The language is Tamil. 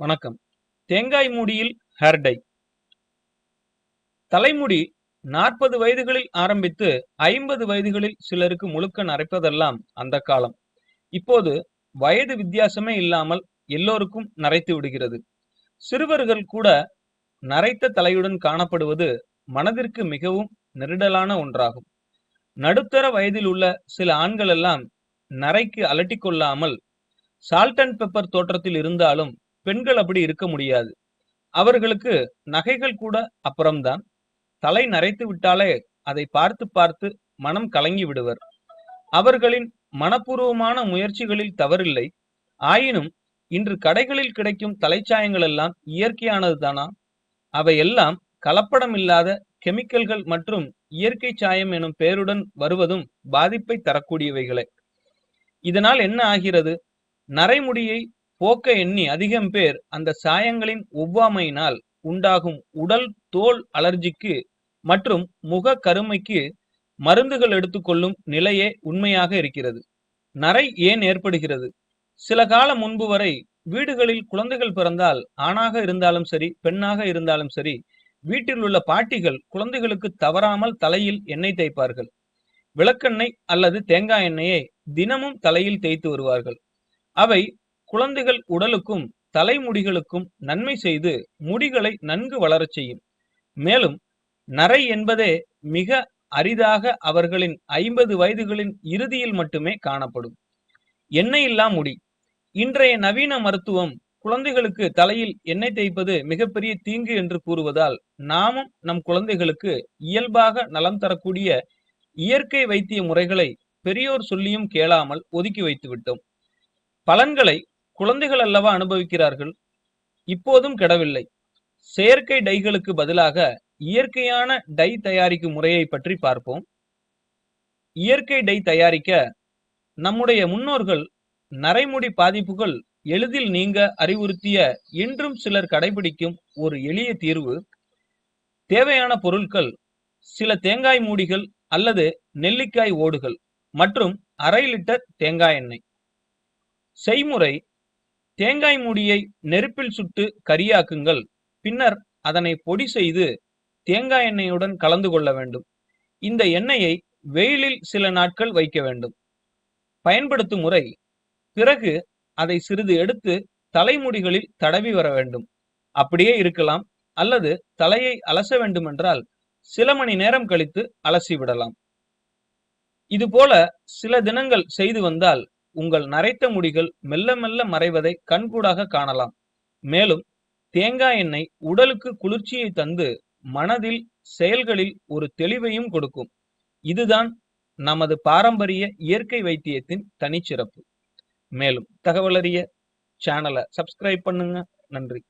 வணக்கம். தேங்காய் மூடியில் ஹேர் டை தலைமுடி நாற்பது வயதுகளில் ஆரம்பித்து ஐம்பது வயதுகளில் சிலருக்கு முழுக்க நரைப்பதெல்லாம் அந்த காலம். இப்போது வயது வித்தியாசமே இல்லாமல் எல்லோருக்கும் நரைத்து விடுகிறது. சிறுவர்கள் கூட நரைத்த தலையுடன் காணப்படுவது மனதிற்கு மிகவும் நெருடலான ஒன்றாகும். நடுத்தர வயதில் உள்ள சில ஆண்கள் எல்லாம் நரைக்கு அலட்டிக் கொள்ளாமல் சால்ட் அண்ட் பெப்பர் தோற்றத்தில் இருந்தாலும் பெண்கள் அப்படி இருக்க முடியாது. அவர்களுக்கு நகைகள் கூட அப்புறம்தான். தலை நரைத்து விட்டாலே அதை பார்த்து பார்த்து மனம் கலங்கி விடுவர். அவர்களின் மனப்பூர்வமான முயற்சிகளில் தவறில்லை. ஆயினும் இன்று கடைகளில் கிடைக்கும் தலைச்சாயங்கள் எல்லாம் இயற்கையானது தானா? அவை எல்லாம் கலப்படம் இல்லாத கெமிக்கல்கள் மற்றும் இயற்கை சாயம் எனும் பெயருடன் வருவதும் பாதிப்பை தரக்கூடியவைகளே. இதனால் என்ன ஆகிறது? நரைமுடியை போக்க எண்ணி அதிகம் பேர் அந்த சாயங்களின் ஒவ்வாமையினால் உண்டாகும் உடல் தோல் அலர்ஜிக்கு மற்றும் முக கருமைக்கு மருந்துகள் எடுத்துக்கொள்ளும் நிலையே உண்மையாக இருக்கிறது. நரை ஏன் ஏற்படுகிறது? சில காலம் முன்பு வரை வீடுகளில் குழந்தைகள் பிறந்தால் ஆணாக இருந்தாலும் சரி பெண்ணாக இருந்தாலும் சரி வீட்டில் உள்ள பாட்டிகள் குழந்தைகளுக்கு தவறாமல் தலையில் எண்ணெய் தேய்ப்பார்கள். விளக்கெண்ணெய் அல்லது தேங்காய் எண்ணெயை தினமும் தலையில் தேய்த்து வருவார்கள். அவை குழந்தைகள் உடலுக்கும் தலைமுடிகளுக்கும் நன்மை செய்து முடிகளை நன்கு வளரச் செய்யும். மேலும் நரை என்பதே மிக அரிதாக அவர்களின் ஐம்பது வயதுகளின் இறுதியில் மட்டுமே காணப்படும். எண்ணெய் இல்லா முடி. இன்றைய நவீன மருத்துவம் குழந்தைகளுக்கு தலையில் எண்ணெய் தேய்ப்பது மிகப்பெரிய தீங்கு என்று கூறுவதால் நாமும் நம் குழந்தைகளுக்கு இயல்பாக நலம் தரக்கூடிய இயற்கை வைத்திய முறைகளை பெரியோர் சொல்லியும் கேளாமல் ஒதுக்கி வைத்து விட்டோம் பலன்களை குழந்தைகள் அல்லவா அனுபவிக்கிறார்கள்? இப்போதும் கெடவில்லை. செயற்கை டைகளுக்கு பதிலாக இயற்கையான டை தயாரிக்கும் முறையை பற்றி பார்ப்போம். இயற்கை டை தயாரிக்க நம்முடைய முன்னோர்கள் நரைமுடி பாதிப்புகள் எளிதில் நீங்க அறிவுறுத்திய இன்றும் சிலர் கடைபிடிக்கும் ஒரு எளிய தீர்வு தேவையான பொருட்கள் சில தேங்காய் மூடிகள் அல்லது நெல்லிக்காய் ஓடுகள் மற்றும் அரை லிட்டர் தேங்காய் எண்ணெய். செய்முறை தேங்காய் மூடியை நெருப்பில் சுட்டு கரியாக்குங்கள் பின்னர் அதனை பொடி செய்து தேங்காய் எண்ணெயுடன் கலந்து கொள்ள வேண்டும். இந்த எண்ணெயை வெயிலில் சில நாட்கள் வைக்க வேண்டும். பயன்படுத்தும் முறை பிறகு அதை சிறிது எடுத்து தலைமுடிகளில் தடவி வர வேண்டும். அப்படியே இருக்கலாம் அல்லது தலையை அலச வேண்டுமென்றால் சில மணி நேரம் கழித்து அலசி விடலாம். இதுபோல சில தினங்கள் செய்து வந்தால் உங்கள் நரைத்த முடிகள் மெல்ல மெல்ல மறைவதை கண்கூடாக காணலாம். மேலும் தேங்காய் எண்ணெய் உடலுக்கு குளிர்ச்சியை தந்து மனதில் செயல்களில் ஒரு தெளிவையும் கொடுக்கும். இதுதான் நமது பாரம்பரிய இயற்கை வைத்தியத்தின் தனிச்சிறப்பு. மேலும் தகவலறிய சேனலை சப்ஸ்கிரைப் பண்ணுங்க. நன்றி.